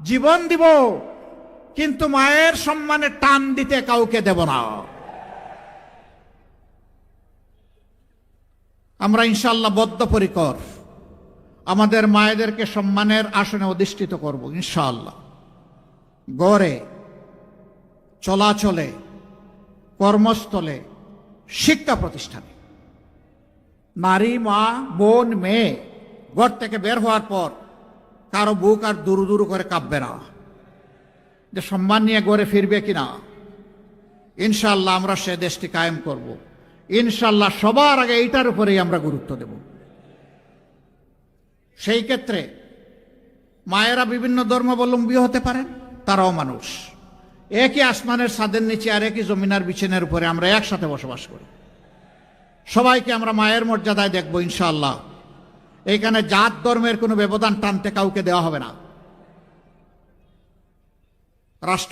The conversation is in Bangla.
জীবন দিব, কিন্তু মায়ের সম্মানে টান দিতে কাউকে দেব না। আমরা ইনশাল্লাহ বদ্ধপরিকর। আমাদের মায়েদেরকে সম্মানের আসনে অধিষ্ঠিত করব, ইনশাআল্লাহ। গড়ে, চলাচলে, কর্মস্থলে, শিক্ষা প্রতিষ্ঠানে। নারী, মা, বোন, মেয়ে, ঘর থেকে বের হওয়ার পর কারও বুক আর দুরু দুরু করে কাঁপবে না। যে সম্মান নিয়ে গড়ে ফিরবে কিনা ইনশাল্লাহ আমরা সে দেশটি কায়েম করব। ইনশাল্লাহ সবার আগে এইটার উপরেই আমরা গুরুত্ব দেব। সেই ক্ষেত্রে মায়েরা বিভিন্ন ধর্মাবলম্বী হতে পারেন, তারাও মানুষ। একই আসমানের ছাদের নিচে আর একই জমিনার বিছানের উপরে আমরা একসাথে বসবাস করি। সবাইকে আমরা মায়ের মর্যাদায় দেখব ইনশাআল্লাহ। এইখানে জাত ধর্মের কোনো ব্যবধান টানতে কাউকে দেওয়া হবে না। রাষ্ট্র